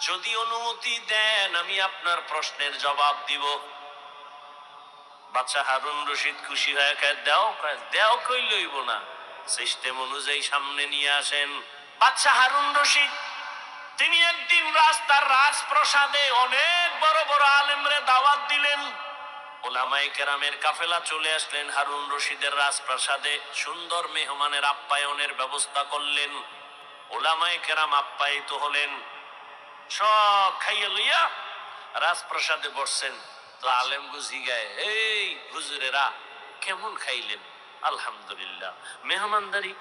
যদি অনুমতি দেন, আমি আপনার প্রশ্নের জবাব দিব। বাচ্চা হারুন রশিদ খুশি হয়ে কয়, দেও দেও কই লইব না? সিস্টেম অনুযায়ী সামনে নিয়ে আসেন বাচ্চা হারুন রশিদ। তিনি একদিন রাস্তার রাজপ্রসাদে অনেক বড় বড় আলেমরে দাওয়াত দিলেন। ওলামাই কেরামের কাফেলা চলে আসলেন হারুন রশিদের রাজপ্রাসাদে। সুন্দর মেহমানের আপ্যায়নের ব্যবস্থা করলেন। ওলামাই কেরাম আপ্যায়িত হলেন। সব খাইয়ে লইয়া রাজপ্রাসাদে বসছেন তো আলেম গুজি গায়ে এই হুজুরেরা কেমন খাইলেন আলহামদুলিল্লাহ মেহমানদারি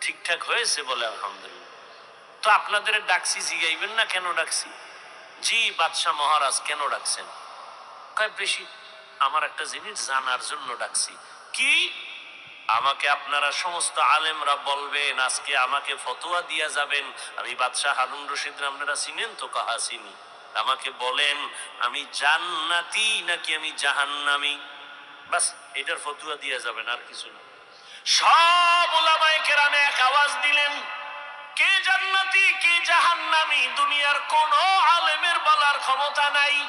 ঠিকঠাক হয়েছে বলে আলহামদুলিল্লাহ তো আপনাদের ডাকছি জিগাইবেন না কেন ডাকছি জি বাদশাহ মহারাজ কেন ডাকছেন কয় বেশি আমার একটা জিনিস জানার জন্য ডাকছি কি আমাকে আপনারা সমস্ত আলেমরা বলবেন, আজকে আমাকে ফতোয়া দিয়া যাবেন। আমি বাদশাহ হারুন রশিদ আপনারা চিনেন তো? কাহা চিনি? আমাকে বলেন, আমি জান্নাতি নাকি আমি জাহান্নামি? বাস, এটার ফতুয়া দিয়া যাবেন, আর কিছু না। সব ওলামায়ে কেরামে এক আওয়াজ দিলেন, কে জান্নাতি, কে জাহান্নামি? দুনিয়ার কোন আলেমের বলার ক্ষমতা নাই।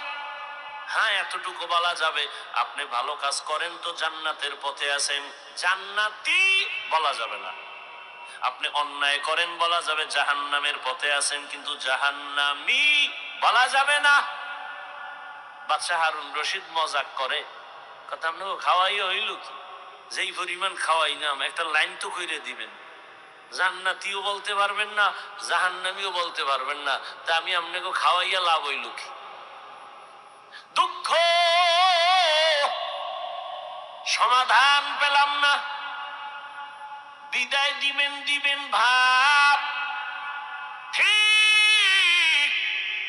হ্যাঁ এতটুকু বলা যাবে। আপনি ভালো কাজ করেন তো জান্নাতের পথে আছেন। জান্নাতি বলা যাবে না। আপনি অন্যায় করেন বলা যাবে, জাহান্নামের পথে আছেন, কিন্তু জাহান্নামি বলা যাবে না। বাদশাহ হারুন রশিদ মজাক করে, কথা আপনাকে খাওয়াই হইল কি? যেই পরিমাণ খাওয়াই না একটা লাইন তো কইরে দিবেন। জান্নাতিও বলতে পারবেন না, জাহান্নামিও বলতে পারবেন না। তা আমি আপনাকে খাওয়াইয়া লাভ হইল কি? দুঃখ সমাধান পেলাম না। বিদায় দিবেন দিবেন ভাব। ঠিক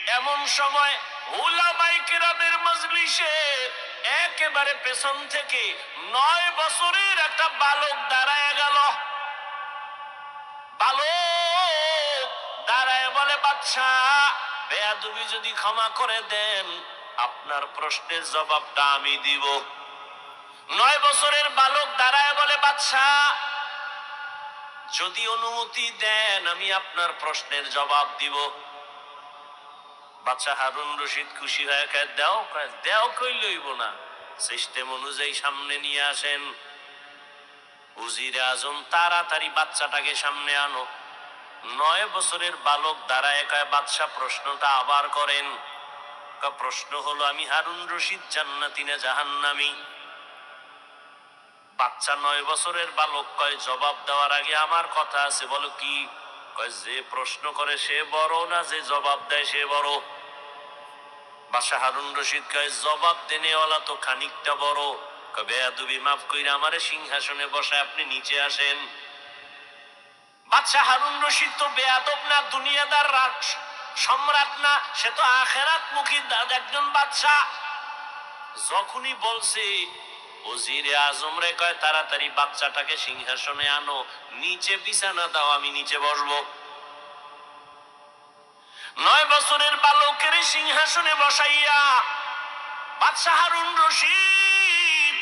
এমন সময় ওলামাই কেরামের মজলিসে একেবারে পেছন থেকে নয় বছরের একটা বালক দাঁড়ায় গেল। বালক দাঁড়ায় বলে বাচ্চা বেয়াদুবি যদি ক্ষমা করে দেন আপনার প্রশ্নের জবাবটা আমি দিব। নয় বছরের বালক দাঁড়ায় বলে বাচ্চা যদি অনুমতি দেন, আমি আপনার প্রশ্নের জবাব দিব। বাচ্চা হারুন রশিদ খুশি হয়ে দেও দেও কই লইব না। সিস্টেম অনুযায়ী সামনে নিয়ে আসেন। উজির আজম তাড়াতাড়ি বাচ্চাটাকে সামনে আনো। নয় বছরের বালক দাঁড়ায় কয় বাদশাহ প্রশ্নটা আবার করেন। কয় প্রশ্ন হলো, আমি হারুন রশিদ জান্নাতি না জাহান্নামি? বাচ্চা নয় বছরের বালক কয়, জবাব দেওয়ার আগে আমার কথা আছে, বলো কি? কয়, যে প্রশ্ন করে সে বড় না যে জবাব দেয় সে বড়? বাসা হারুন রশিদ কয়, জবাব দেনেওয়ালা তো খানিকটা বড়। কয়, বেয়াদুবি মাফ কইরা আমারে সিংহাসনে বসে আপনি নিচে আসেন। বাদশাহ হারুন রশিদ তো বেয়াদব না, দুনিয়াদার রাজ সম্রাট না, সে তো আখেরাত মুখী একজন বাদশাহ। যখনই বলছে, ওজিরে আজম রে, কয় তাড়াতাড়ি বাচ্চাটাকে সিংহাসনে আনো, নিচে বিছানা দাও, আমি নিচে বসবো। নয় বছরের বালকের সিংহাসনে বসাইয়া বাদশাহ হারুন রশিদ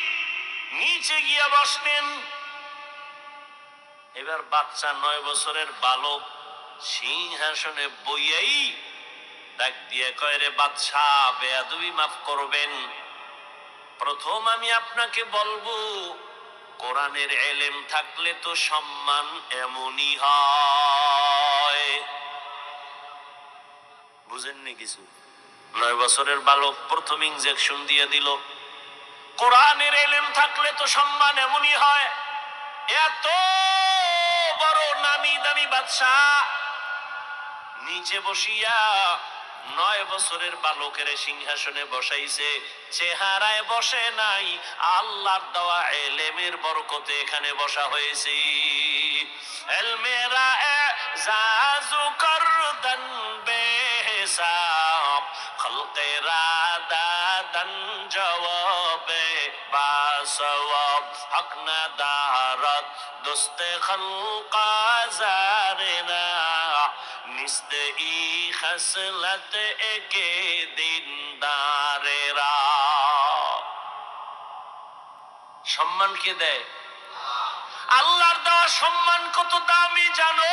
নিচে গিয়া বসলেন। এবার বাচ্চা নয় বছরের বালক সিংহাসনে বইয়াই ডাক দিয়ে কয়, রে বাদশাহ, বেয়াদুবি মাফ করবেন। প্রথম আমি আপনাকে বলব, কোরআনের এলেম থাকলে তো সম্মান এমনই হয়। বুঝেননি কিছু? নয় বছরের বালক প্রথম ইঞ্জেকশন দিয়ে দিল। কোরআনের এলেম থাকলে তো সম্মান এমনই হয়। এত বড় নামি দামি বাদশাহ নিচে বসিয়া নয় বছরের বালকের সিংহাসনে বসাইছে। চেহারায় বসে নাই, আল্লাহর দেওয়া এলেমের বরকতে এখানে বসা হয়েছে। এলমেরা জাজু করদন বেসাব খলকেরা দাদন জবাবে বাসওয়াব। হক না দারত, দোস্তে খলকা জারেনা। নিস্ত ই খসলত একে দিনদারেরা সম্মান কে দেয়? আল্লাহর দেওয়া সম্মান কত দামি জানো?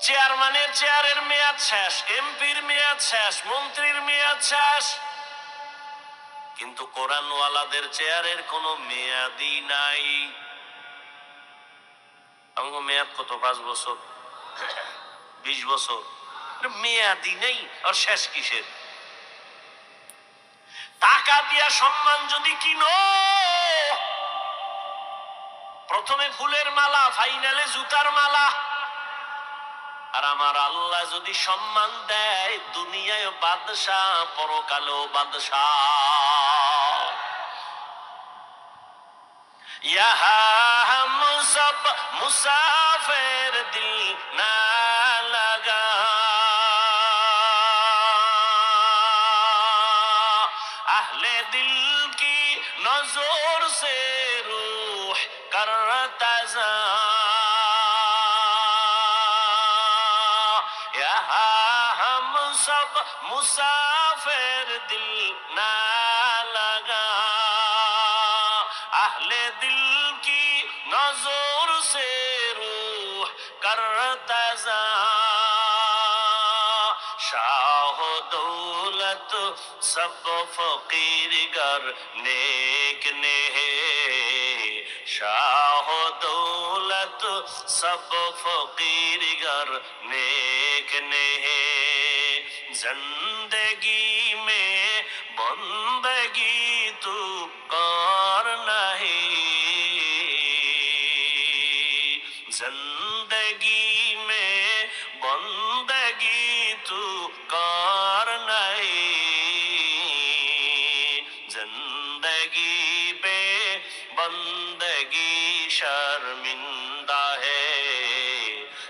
চেয়ারম্যানের চেয়ারের মেয়াদ শেষ, এমপির মেয়াদ শেষ, মন্ত্রীর মেয়াদ শেষ। কিন্তু কোরআনওয়ালাদের চেয়ারের কোনো মেয়াদই নাই। আমাকে মেয়াদ কত? পাঁচ বছর। বিশ বছর। মেয়াদি নেই, আর শেষ কিসের? টাকা দিয়া সম্মান যদি কিনো, প্রথমে ফুলের মালা, ফাইনালে জুতার মালা। আর আমার আল্লাহ যদি সম্মান দেয়, দুনিয়ায় বাদশাহ, পরকালেও বাদশাহ। यहाँ हम सब मुसाफिर दिल ना लगा अहले दिल की नजर से रूह करता जा यहाँ हम सब मुसाफिर दिल ना সব ফকিরগর নেক নেহে শাহ দৌলত সব ফকিরগর নেক নেহে। জন্ন शर्मिंदा है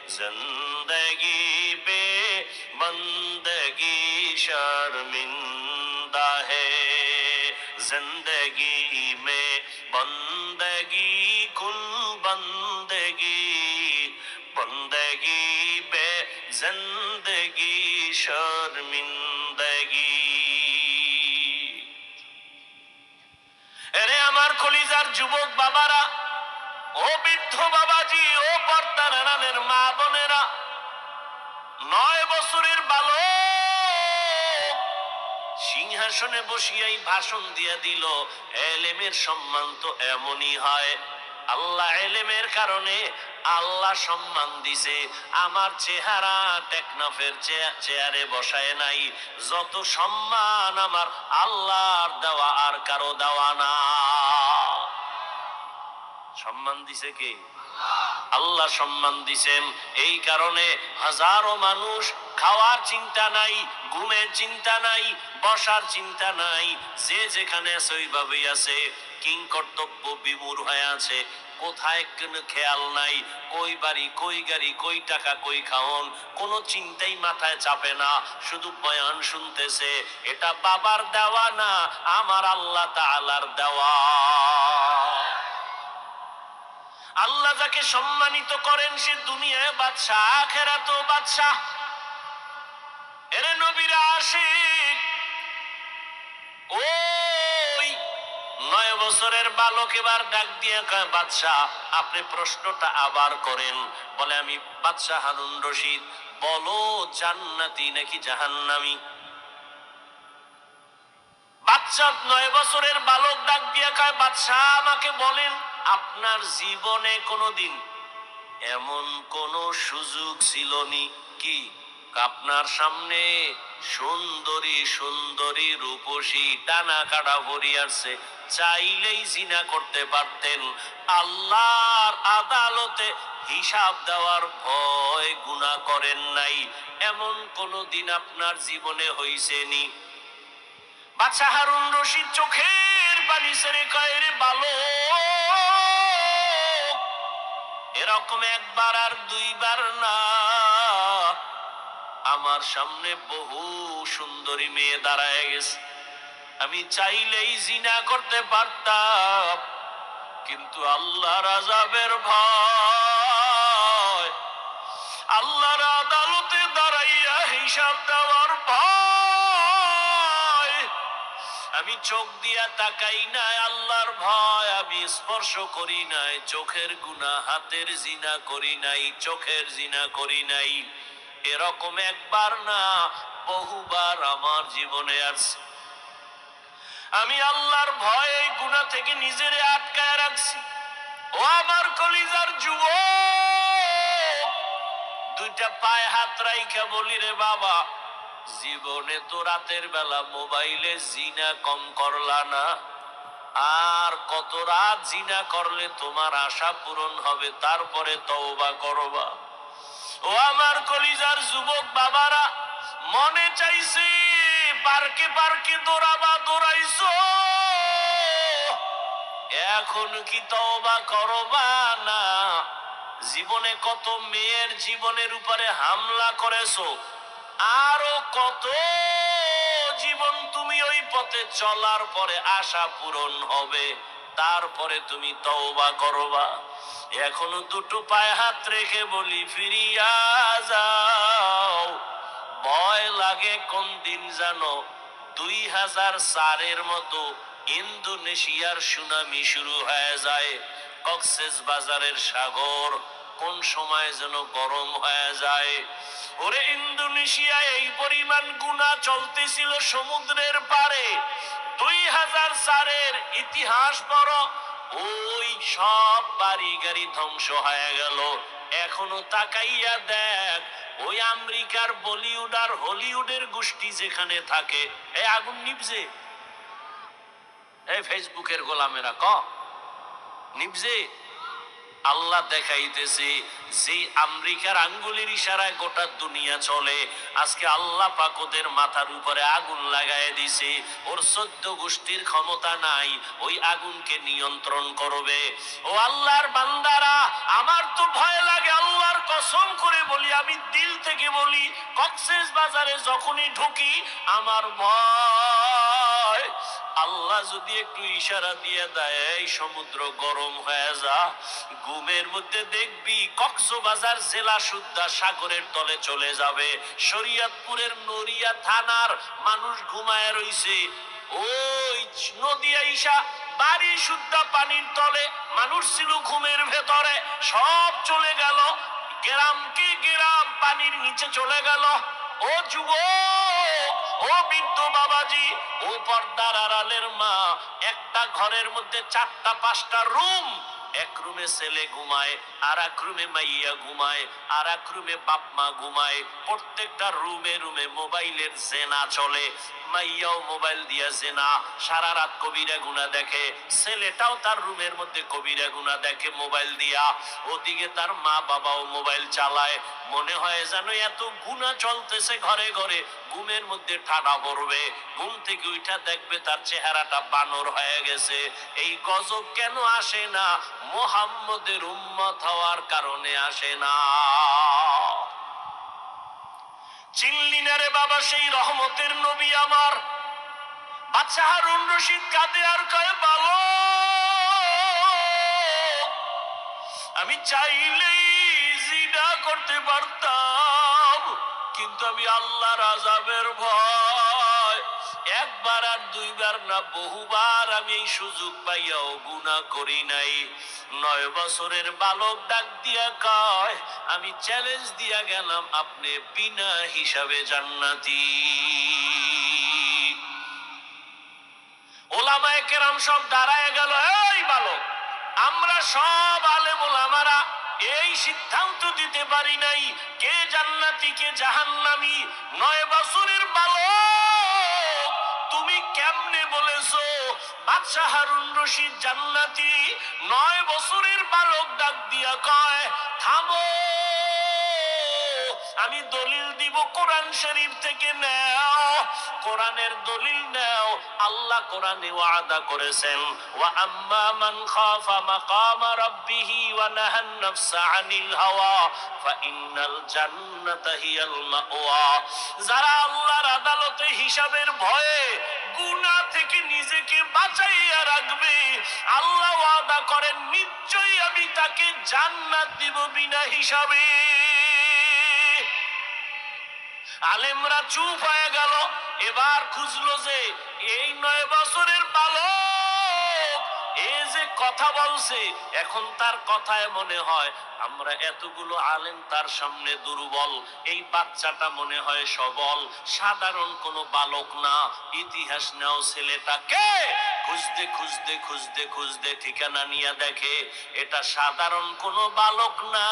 जिंदगी पे बंदगी शर्मिंदा है जिंदगी में बंदगी कुल बंदगी बंदगी बे जिंदगी शर्मिंदगी এরে আমার কলিজার যুবক বাবারা ও বৃদ্ধ বাবাজি, ও পর্দার মা বোনেরা, নয় বছরের বালক সিংহাসনে বসিয়াই ভাষণ দিয়া দিল, এলেমের সম্মান তো এমনই হয়। আল্লাহ এলেমের কারণে আল্লাহ সম্মান দিছে। আমার চেহারা টেকনাফের চেয়া- চেয়ারে বসায় নাই। যত সম্মান আমার আল্লাহর দেওয়া, আর কারও দেওয়া না সম্মান দিছে কে? আল্লাহ সম্মান দিছেন। এই কারণে হাজারো মানুষ খাওয়ার চিন্তা নাই, ঘুমের চিন্তা নাই, বসার চিন্তা নাই, যে যেখানে আছে ওইভাবেই আছে। কিং কর্তব্য বিমূর হয়ে আছে। কোথায় কোনো খেয়াল নাই, কই বাড়ি, কই গাড়ি, কই টাকা, কই খাওন, কোনো চিন্তাই মাথায় চাপে না, শুধু বয়ান শুনতেছে, এটা বাবার দেওয়া না, আমার আল্লাহ তাআলার দেওয়া। আল্লাহ যাকে সম্মানিত করেন সে দুনিয়ায় বাদশাহ, আখেরাতেও বাদশাহ। এরে নবীরা আশিক, ওই নয় বছরের বালক এবার ডাক দিয়ে বাদশাহ, আপনি প্রশ্নটা আবার করেন। বলে, আমি বাদশাহ হারুন রশিদ, বলো জান্নাতি নাকি জাহান্নামী? বাচ্চা নয় বছরের বালক ডাক দিয়া কয়, বাদশাহ, আমাকে বলেন। আপনার জীবনে কোনোদিন এমন কোন সুযোগ ছিল নি কি? আপনার সামনে সুন্দরী সুন্দরী রূপসী টানা কাটা ভরিয়াছে চাইলেই জিনা করতে পারতেন। আল্লাহর আদালতে হিসাব দেওয়ার ভয় গুণা করেন নাই। এমন কোন দিন আপনার জীবনে হইছে নি বাচ্চা হারুন রশিদ চোখের পানি সেরে কয় রে বালো এরকম একবার আর দুইবার না। আমার সামনে বহু সুন্দরী মেয়ে দাঁড়ায় গেছে। আমি চাইলেই জিনা করতে পারতাম, কিন্তু আল্লাহ রাজাবের ভয়, আল্লাহর আদালতে দাঁড়াইয়া হিসাব দেওয়ার ভয়। আমি চোখ দিয়া তাকাই নাই, আল্লাহর ভয়। আমি স্পর্শ করি নাই, চোখের গুণা, হাতের জিনা করি নাই, চোখের জিনা করি নাই। এরকম একবার না, বহুবার আমার জীবনে আছে আমি আল্লাহর ভয়ে এই গুণা থেকে নিজেরে আটকায় রাখছি। ও আমার কলিজার যুব দুইটা পায়ে হাত রাইখা বলি রে বাবা। জীবনে তো রাতের বেলা মোবাইলে জিনা কম করলা না। আর কত রাত জিনা করলে তোমার আশা পূরণ হবে, তারপরে তওবা করবা। ও আমার কলিজার যুবক বাবারা, মনে চাইছে, পার্কে পার্কে দৌড়াবা, দৌড়াইছো। এখন কি তওবা করবা না? জীবনে কত মেয়ের জীবনের উপরে হামলা করেছ? আরও কত জীবন তুমি ওই পথে চলার পরে আশা পূরণ হবে, তারপরে তুমি তওবা করবা। এখনও দুটো পায়ে হাত রেখে বলি, ফিরিয়া যাও। ভয় লাগে কোন দিন জানো? দুই হাজার চারের মতো ইন্দোনেশিয়ার সুনামি শুরু হয়ে যায়, কক্সেস বাজারের সাগর। কোন সময় যেন গরম হয়ে যায়। ওরে ইন্দোনেশিয়ায় এই পরিমাণ গুণা চলতেছিল সমুদ্রের পারে দুই হাজার চারের ইতিহাস পড়ো, ওই সব বাড়ি গাড়ি ধ্বংস হয়ে গেল। এখনও তাকাইয়া দেখ, ওই আমেরিকার বলিউড আর হলিউডের গোষ্ঠী যেখানে থাকে। এই আগুন নিবজে ফেসবুকের গোলামেরা, ক? নিবজে আল্লাহ দেখাইতেছে, যে আমেরিকার আঙ্গুলের ইশারায় গোটা দুনিয়া চলে। আজকে আল্লাহ পাক ওদের মাথার উপরে আগুন লাগায় দিছে। ওর সদ্য গোষ্ঠীর ক্ষমতা নাই, ওই আগুনকে নিয়ন্ত্রণ করবে। ও আল্লাহর বান্দারা, আমার তো ভয় লাগে আল্লাহর কসম করে বলি, আমি দিল থেকে বলি, কক্সেস বাজারে যখনই ঢুকি, আমার ভয় আল্লাহ যদি একটু ইশারা দিয়ে দেয়, এই সমুদ্র গরম হয়ে যা, ঘুমের মধ্যে দেখবি কক্সবাজার জেলা সুদ্ধা সাগরের তলে চলে যাবে। শরীয়তপুরের নড়িয়া থানার মানুষ ঘুমায় রইছে। ওই নদিয়া ইসা বাড়ি শুদ্ধা পানির তলে মানুষ ছিল ঘুমের ভেতরে। সব চলে গেল। গ্রামকে গ্রাম পানির নিচে চলে গেল। ও যুবক! ও বৃদ্ধ বাবাজি ও পর্দার আড়ালের মা একটা ঘরের মধ্যে চারটা পাঁচটা রুম। এক রুমে ছেলে ঘুমায় আর এক রুমে মাইয়া ঘুমায় আর এক রুমে বাপ মা ঘুমায়, প্রত্যেকটা রুমে রুমে মোবাইলের জেনা চলে। মাইয়াও মোবাইল দিয়া জেনা, সারা রাত কবিরা গুনা দেখে। ছেলেটাও তার রুমের মধ্যে কবিরা গুনা দেখে মোবাইল দিয়া। ওদিকে তার মা বাবাও মোবাইল চালায়। মনে হয় যেন এত গুণা চলতেছে ঘরে ঘরে, ঘুমের মধ্যে ঠাডা পড়বে। ঘুম থেকে উঠা দেখবে তার চেহারাটা বানর হয়ে গেছে। এই গজব কেন আসে না? মোহাম্মদের উম্মত হওয়ার কারণে আসে না। চিনলি না রে বাবা, সেই রহমতের নবী আমার। বাচ্চা হারুন রশিদ কাঁদে আর কয়ে, বালো, আমি চাইলেই জিনা করতে পারতাম, কিন্তু আমি আল্লাহর আজাবের ভয় একবার আর দুইবার না, বহুবার আমি এই সুযোগ পাইয়াও গুণা করি নাই। নয় বছরের বালক ডাক দিয়া কয়, আমি চ্যালেঞ্জ দিয়া গেলাম আপনি বিনা হিসাবে জান্নাতি। কেরাম সব দাঁড়ায় গেল, এই বালক, আমরা সব আলেম ওলামারা এই সিদ্ধান্ত দিতে পারি নাই, কে জান্নাতি, কে জাহান্নামী? নয় বছরের বালক কেমনে বলেছ বাদশাহ হারুন রশিদ জান্নাতি নয় বছরের বালক ডাক দিয়া কয় থামো। আমি দলিল দিব কোরআন শরীফ থেকে, নাও। কোরআনের দলিল নাও। আল্লাহ কোরআনে ওয়াদা করেছেন, ওয়া আম্মা মান খাফা রাব্বিহি ওয়া নাহান নাফসা আনিল হাওয়া, ফা ইন্নাল জান্নাতা হিয়াল মাওয়া। যারা আল্লাহর আদালতে হিসাবের ভয়ে গুনাহ থেকে নিজেকে বাঁচাইয়া রাখবে, আল্লাহ ওয়াদা করেন, নিশ্চয়ই আমি তাকে জান্নাত দিব বিনা হিসাবে। আলেমরা চুপ হয়ে গেল। এবার খুঁজলো যে এই নয় বছরের যে কথা বলছে, এখন তার কথায় মনে হয় আমরা এতগুলো আলেম তার সামনে দুর্বল, এই বাচ্চাটা মনে হয় সবল, সাধারণ কোনো বালক না, ইতিহাস নাও ছেলেটাকে, খুঁজতে খুঁজতে খুঁজতে খুঁজতে ঠিকানা নিয়ে দেখে, এটা সাধারণ কোনো বালক না,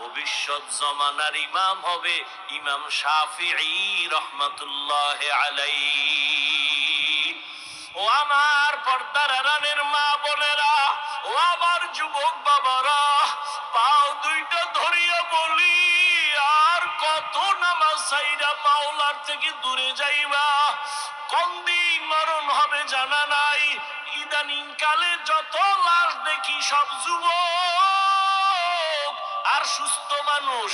ভবিষ্যৎ জমানার ইমাম হবে ইমাম শাফিঈ রহমাতুল্লাহ আলাইহি। ও আমার পর্দার রানের মা বোনেরা, ও আমার যুবক বাবারা, পাও দুইটা ধরিয়া বলি, আর কত নামাজ সাইরা মাওলার থেকে দূরে যাইবা। কোন দিন মরণ হবে জানা নাই, ইদানিং কালে যত লাশ দেখি সব যুবক, আর সুস্থ মানুষ,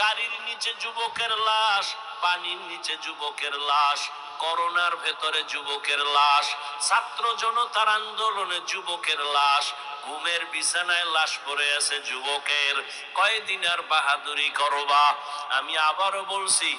গাড়ির নিচে যুবকের লাশ, পানির নিচে যুবকের লাশ। করোনার ভেতরে যুবকের লাশ, ছাত্র জনতার আন্দোলনে যুবকের লাশ, ঘুমের বিছানায় লাশ পড়ে আছে যুবকের। কয়দিন আর বাহাদুরি করবা? আমি আবারও বলছি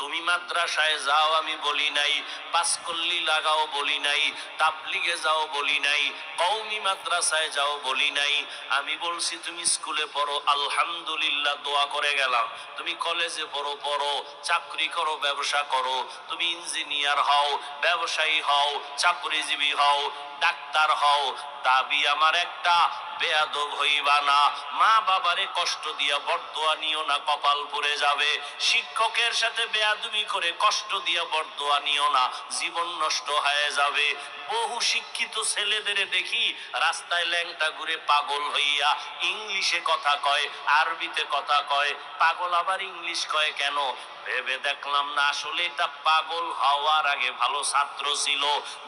তুমি মাদ্রাসায় যাও, আমি বলি নাই। পাঁচকল্লি লাগাও, বলি নাই। তাবলিগে যাও, বলি নাই। কৌমি মাদ্রাসায় যাও, বলি নাই। আমি বলছি, তুমি স্কুলে পড়ো। আলহামদুলিল্লাহ, দোয়া করে গেলাম। তুমি কলেজে পড়ো পড়ো। চাকরি করো, ব্যবসা করো। তুমি ইঞ্জিনিয়ার হও, ব্যবসায়ী হও, চাকরিজীবী হও। ডাক্তার হও, দাবি আমার একটা। বেয়াদব হইবা না। মা বাবারে কষ্ট দিয়া বর্দোয়া নিও না কপাল পড়ে যাবে। শিক্ষকের সাথে বেয়াদবি করে কষ্ট দিয়া বর্দোয়া নিও না, জীবন নষ্ট হয়ে যাবে। বহু শিক্ষিত ছেলেদের দেখি রাস্তায় ল্যাংটা ঘুরে পাগল হইয়া ইংলিশে কথা কয়, আরবিতে কথা কয়। পাগল আবার ইংলিশ কয় কেন? ভেবে দেখলাম না, আসলে এটা পাগল হওয়ার আগে ভালো ছাত্র ছিল।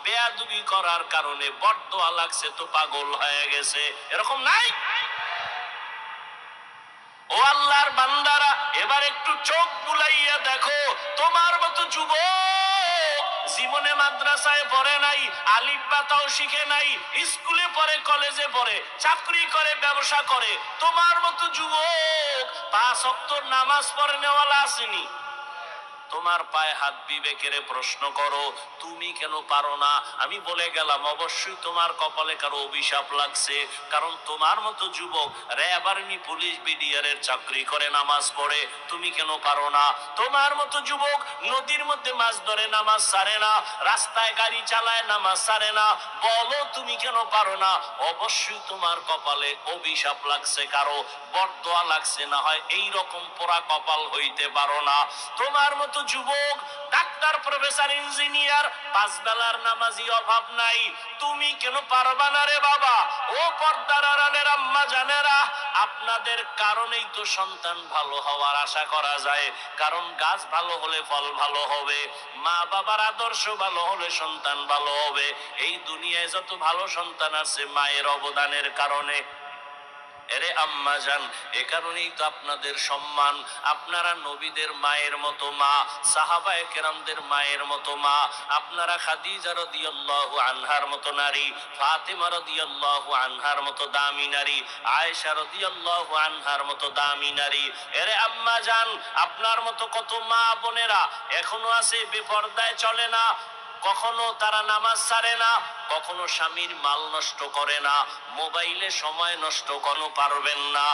বেয়াদবি করার কারণে বর্দোয়া লাগছে, তো পাগল হয়ে গেছে। এরকম নাই? ও আল্লাহর বান্দারা, এবার একটু চোখ বুলাইয়া দেখো, তোমার মতো যুবক জীবনে মাদ্রাসায় পড়ে নাই, আলিফ বাতাও শিখে নাই, স্কুলে পড়ে, কলেজে পড়ে, চাকরি করে, ব্যবসা করে। তোমার মতো যুবক পাঁচ অক্টর নামাজ পড়ে নেওয়ালা আসেনি। তোমার পায়ে হাত বিবেকের প্রশ্ন করো, তুমি কেন পারো না? আমি বলে গেলাম, অবশ্যই তোমার কপালে কারও অভিশাপ লাগছে, কারণ তোমার মতো যুবক র্যাব আর্মি, পুলিশ বিডিআরের চাকরি করে, নামাজ পড়ে, তুমি কেন পারো না? তোমার মতো যুবক নদীর মধ্যে মাছ ধরে, নামাজ সারে না, রাস্তায় গাড়ি চালায়, নামাজ সারে না, বলো তুমি কেন পারো না? অবশ্যই তোমার কপালে অভিশাপ লাগছে, কারও বরদোয়া লাগছে, না হয় এই রকম পোড়া কপাল হইতে পারো না। তোমার মতো যুবক, ডাক্তার, প্রফেসর, ইঞ্জিনিয়ার, পাঁচ বেলার নামাজি অভাব নাই। তুমি কেন পারবা না রে বাবা? ও পর্দার আড়ালের আম্মা জানেরা, আপনাদের কারণেই তো সন্তান ভালো হওয়ার আশা করা যায়। কারণ গাছ ভালো হলে ফল ভালো হবে, মা বাবার আদর্শ ভালো হলে সন্তান ভালো হবে। এই দুনিয়ায় যত ভালো সন্তান আছে, মায়ের অবদানের কারণে এরে আম্মা যান এ কারণেই তো আপনাদের সম্মান। আপনারা নবীদের মায়ের মতো মা, সাহাবায়ে কেরামদের মায়ের মতো মা। আপনারা খাদিজা রাদিয়াল্লাহু আনহার মতো নারী, ফাতেমা রাদিয়াল্লাহু আনহার মতো দামি নারী, আয়েশা রাদিয়াল্লাহু আনহার মতো দামি নারী। এরে আম্মা যান আপনার মতো কত মা বোনেরা এখনও আছে, বেপর্দায় চলে না, কখনো তারা নামাজ ছাড়ে না কখনো স্বামীর মাল নষ্ট করে না, মোবাইলে সময় নষ্ট কোনো পারবেন না।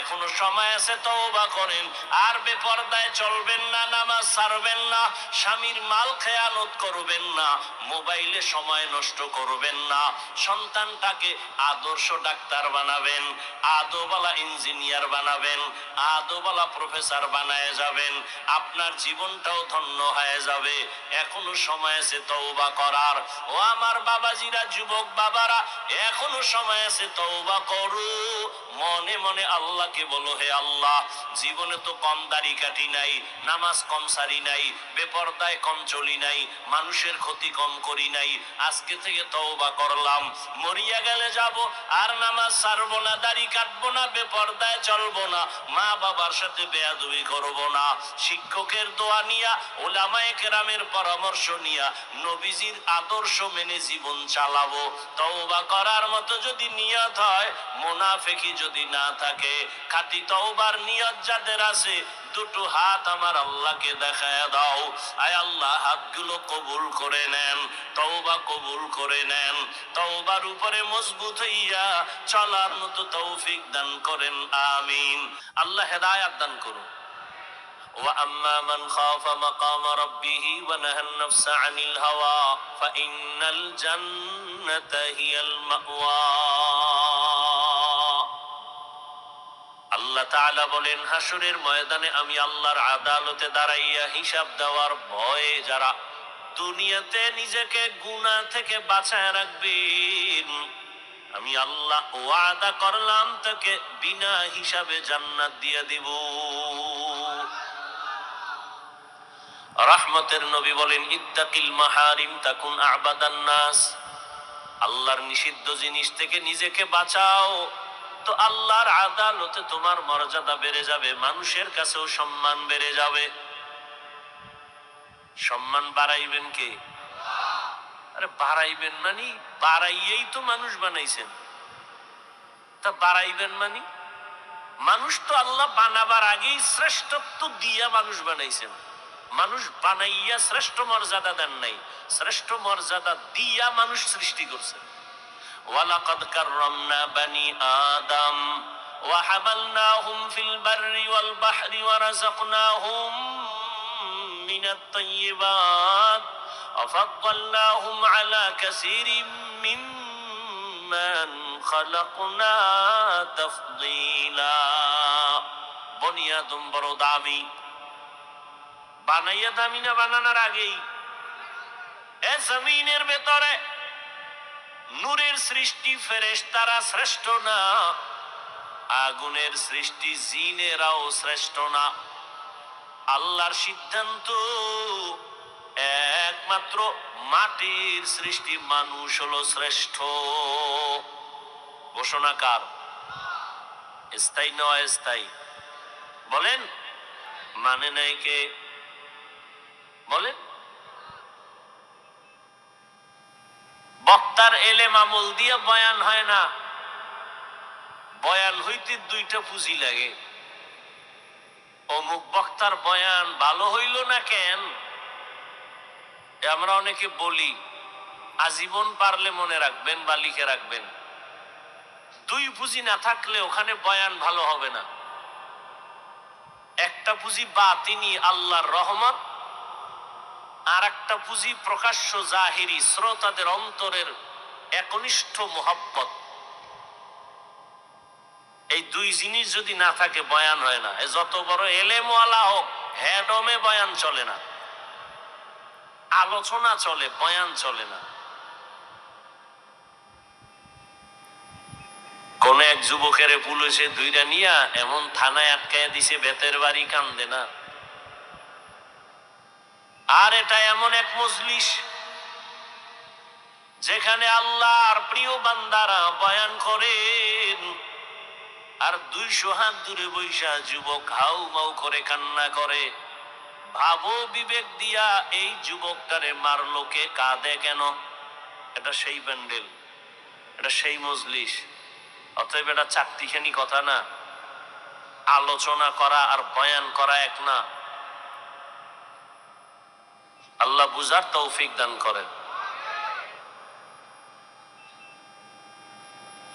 এখনও সময় আছে তওবা করেন, আর বেপর্দায় চলবেন না, নামাজ ছাড়বেন না, স্বামীর মাল খেয়ানত করবেন না, মোবাইলে সময় নষ্ট করবেন না। সন্তানটাকে আদর্শ ডাক্তার বানাবেন আদোবালা ইঞ্জিনিয়ার বানাবেন আদোবালা প্রফেসর বানায় যাবেন, আপনার জীবনটাও ধন্য হয়ে যাবে। এখনও সময় আছে তওবা করার। ও আমার বাবাজিরা যুবক বাবারা এখনও সময় আছে তওবা করু। মনে মনে আল্লাহকে বলো, হে আল্লাহ, জীবনে তো কম দাড়ি কাটি নাই, নামাজ কম সারি নাই, বেপর্দায় কম চলি নাই, মানুষের ক্ষতি কম করি নাই, আজকে থেকে তওবা করলাম, মরিয়া গেলে যাব, আর নামাজ সারবো না, দাড়ি কাটবো না, বেপর্দায় চলবো না মা বাবার সাথে বেয়াদবি করব না, শিক্ষকের দোয়া নিয়া, ওলামায়ে কেরামের পরামর্শ নিয়া, নবীজির আদর্শ মেনে জীবন চালাবো, তওবা করার মতো যদি নিয়ত হয় মোনাফেকি যদি না থাকে খাতি তওবার নিয়ত যাদের আছে দুটো হাত আমার আল্লাহকে দেখায় দাও আয় আল্লাহ হাতগুলো কবুল করে নেন তওবা কবুল করে নেন তওবার উপরে মজবুত হইয়া চলার মতো তৌফিক দান করেন আমিন আল্লাহ হেদায়াত দান করুন وأما من خاف مقام ربه ونهى النفس عن الهوى فإن الجنة هي المأوى আল্লাহ তাআলা বলেন, হাসরের ময়দানে আমি আল্লাহর আদালতে দাঁড়াইয়া হিসাব দেওয়ার ভয়ে যারা দুনিয়াতে নিজেকে গুনাহ থেকে বাঁচায় রাখবেন, আমি আল্লাহ ওয়াদা করলাম তাকে বিনা হিসাবে জান্নাত দিয়ে দিব। রাহমতের নবী বলেন, ইত্তাকিল মাহারিম তাকুন আবাদান নাস। আল্লাহর নিষিদ্ধ জিনিস থেকে নিজেকে বাঁচাও। তো আল্লাহর আদালতে তোমার মর্যাদা বেড়ে যাবে, মানুষের কাছেও সম্মান বেড়ে যাবে। সম্মান বাড়াইবেন কে? আরে বাড়াইবেন মানি? বাড়াইয়েই তো মানুষ বানাইছেন। তা বাড়াইবেন মানি? মানুষ তো আল্লাহ বানাবার আগেই শ্রেষ্ঠত্ব দিয়া মানুষ বানাইছেন। মানুষ বানাইয়া শ্রেষ্ঠ মর্যাদা দেন নাই, শ্রেষ্ঠ মর্যাদা দিয়া মানুষ সৃষ্টি করছেন। ওয়ালাকাদ কাররামনা বানি আদম وحملناهم في البر والبحر ورزقناهم من الطيبات وفضلناهم على كثير ممن خلقنا تفضيلا বনি আদম বড় দামি বানাইয়া দামি না বানানোর আগেই এ জমিনের ভেতরে নূরের সৃষ্টি ফেরেশ তারা শ্রেষ্ঠ না, আগুনের সৃষ্টি জিনেরাও শ্রেষ্ঠ না। আল্লাহর সিদ্ধান্ত একমাত্র মাটির সৃষ্টি মানুষ হলো শ্রেষ্ঠ। ঘোষণা কার? স্থায়ী নয় স্থায়ী বলেন? মানে নাই কে? বলেন? বক্তার এলে মামল দিয়ে বয়ান হয় না। বয়ান হইতে দুইটা পুঁজি লাগে। অমুক বক্তার বয়ান ভালো হইল না কেন? আমরা অনেকে বলি, আজীবন পারলে মনে রাখবেন বা লিখে রাখবেন। দুই পুঁজি না থাকলে ওখানে বয়ান ভালো হবে না। একটা পুঁজি বা তিনি আল্লাহর রহমত। আর একটা পুঁজি প্রকাশ্য জাহিরি শ্রোতাদের অন্তরের একনিষ্ঠ মোহাব্বত। এই দুই জিনিস যদি না থাকে, বয়ান হয় না। যত বড় এলেমওয়ালা হোক, হ্যাডমে বয়ান চলে না। আলোচনা চলে, বয়ান চলে না। কোন এক যুবকের পুলিশে দুইটা নিয়া, এমন থানায় আটকায় দিছে, বেতের বাড়ি কান্দে না। আর এটা এমন এক মজলিস যেখানে আল্লাহর প্রিয় বান্দারা বয়ান করেন, আর দুইশো হাত দূরে বৈশা যুবক হাউ মাউ করে কান্না করে। ভাবো বিবেক দিয়া এই যুবকটারে মারলো কে, কাঁদে কেন? এটা সেই প্যান্ডেল, এটা সেই মজলিস। অতএব এটা চারটিখানি কথা না, আলোচনা করা আর বয়ান করা এক না। আল্লাহ বুঝার তৌফিক দান করেন।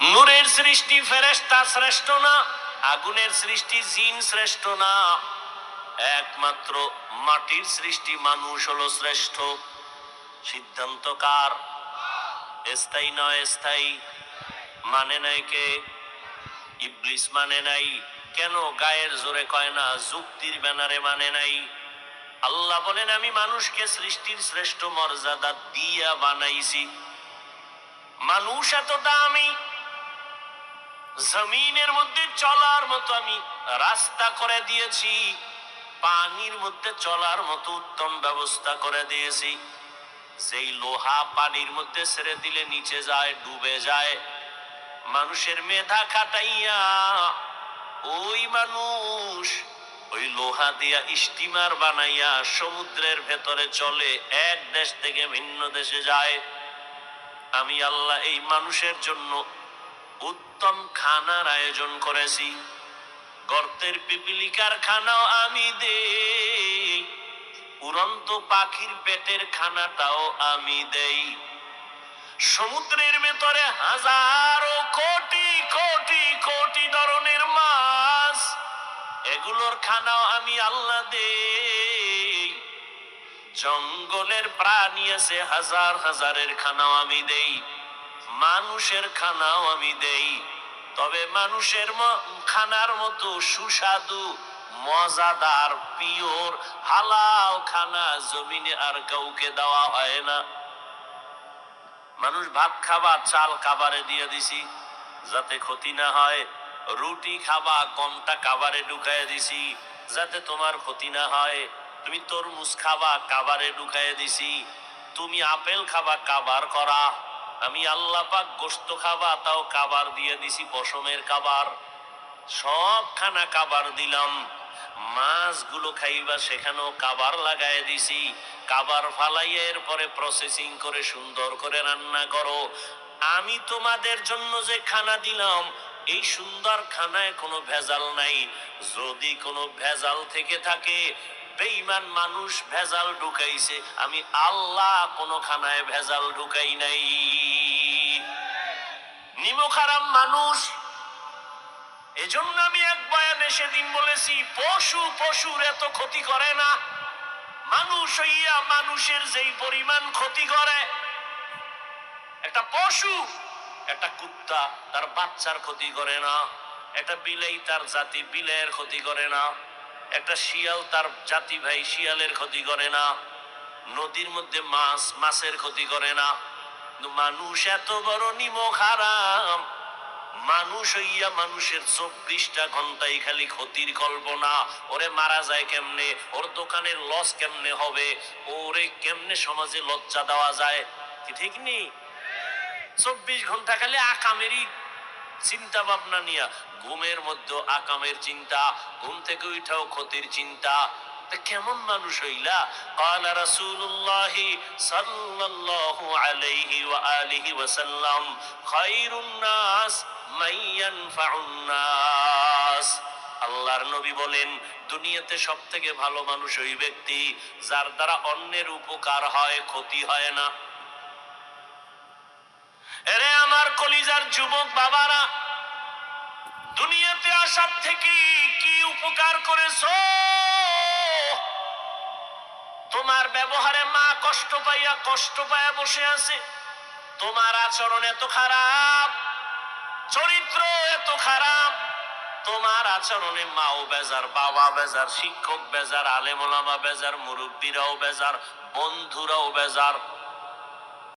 নূরের সৃষ্টি ফেরেস্তা শ্রেষ্ঠ না, আগুনের সৃষ্টি জিন শ্রেষ্ঠ না। একমাত্র মাটির সৃষ্টি মানুষ হলো শ্রেষ্ঠ। সিদ্ধান্ত কার? স্থায়ী নয় স্থায়ী। মানে নাই কে? ইবলিস মানে নাই। কেন গায়ের জোরে কয় না, যুক্তির ব্যানারে মানে নাই। আল্লাহ বলেন, আমি মানুষকে সৃষ্টির শ্রেষ্ঠ মর্যাদা দিয়া বানাইছি। মানুষ এত দামি। জমিনের মধ্যে চলার মতো আমি রাস্তা করে দিয়েছি। পানির মধ্যে চলার মতো উত্তম ব্যবস্থা করে দিয়েছি। যেই লোহা পানির মধ্যে ছেড়ে দিলে নিচে যায়, ডুবে যায়। মানুষের মেধা খাটাইয়া ওই মানুষ ওই লোহা দিয়া স্টিমার বানাইয়া সমুদ্রের ভেতরে চলে, এক দেশ থেকে ভিন্ন দেশে যায়। আমি আল্লাহ এই মানুষের জন্য উত্তম খানার আয়োজন করেছি। গর্তের পিপিলিকার খানাও আমি দেই। উড়ন্ত পাখির পেটের খানাটাও আমি দেই। সমুদ্রের ভেতরে হাজারো কোটি কোটি কোটি ধরনের মাছ এগুলোর খানাও আমি আল্লাহ দেই। জঙ্গলের প্রাণী আছে, হাজার হাজারের খানাও আমি দেই। মানুষের খানাও আমি দেই। তবে মানুষের খানার মতো সুস্বাদু, মজাদার, পিওর, হালাল খানা জমিনে আর কাউকে দেওয়া হয় না। মানুষ ভাত খাবার, চাল খাবারে দিয়ে দিছি, যাতে ক্ষতি না হয়। রুটি খাবা, কমটা কাবারে ঢুকায় দিছি। যাতে তোমার ক্ষতি না হয়, তুমি তরমুজ খাবা, কাবারে ঢুকায় দিছি। তুমি আপেল খাবা, কাবার করা। আমি আল্লাহ পাক গোস্ত খাবা, তাও কাবার দিয়ে দিছি পশমের কাবার। সব খানা কাবার দিলাম। মাছগুলো খাইবা, সেখানেও কাবার লাগায় দিছি। কাবার ফালাইয়া এরপরে প্রসেসিং করে সুন্দর করে রান্না করো। আমি তোমাদের জন্য যে খানা দিলাম এই সুন্দর খানায় কোনো ভেজাল নাই। যদি কোনো ভেজাল থেকে থাকে, বেঈমান মানুষ ভেজাল ঢুকাইছে। আমি আল্লাহ কোনো খানায় ভেজাল ঢুকাই নাই। নিমখারাম মানুষ, এজন্য আমি এক বয়ানে সেদিন বলেছি, পশু পশুর এত ক্ষতি করে না। মানুষ হইয়া মানুষের যেই পরিমাণ ক্ষতি করে, একটা পশু একটা কুত্তা তার বাচ্চার ক্ষতি করে না, একটা বিলাই তার জাতি বিলের ক্ষতি করে না, একটা শিয়াল তার জাতি ভাই শিয়ালের ক্ষতি করে না, নদীর মধ্যে মাছ মাছের ক্ষতি করে না। মানুষ এত বড় নিমক হারাম মানুষ হইয়া মানুষের চব্বিশটা ঘন্টায় খালি ক্ষতির কল্পনা। ওরে মারা যায় কেমনে? ওর দোকানের লস কেমনে হবে? ওরে কেমনে সমাজে লজ্জা দেওয়া যায়? ঠিক নেই? চব্বিশ ঘণ্টা খালি আকামেরই চিন্তা ভাবনা নিয়া, ঘুমের মধ্যে আকামের চিন্তা, ঘুম থেকে উঠাও ক্ষতির চিন্তা। কেমন মানুষ হইলা? কালা রাসূলুল্লাহ সাল্লাল্লাহু আলাইহি ওয়া আলিহি ওয়া সাল্লাম খায়রুন আল্লাহর নবী বলেন, দুনিয়াতে সব থেকে ভালো মানুষ ওই ব্যক্তি যার দ্বারা অন্যের উপকার হয়, ক্ষতি হয় না। এরে আমার কলিজার যুবক বাবারা, দুনিয়াতে আসার থেকে কি উপকার করেছ? তোমার ব্যবহারে মা কষ্ট পাইয়া কষ্ট পাইয়া বসে আছে। তোমার আচরণ এত খারাপ, চরিত্র এত খারাপ। তোমার আচরণে মাও বেজার, বাবা বেজার, শিক্ষক বেজার, আলেমোলামা বেজার, মুরব্বীরাও বেজার, বন্ধুরাও বেজার।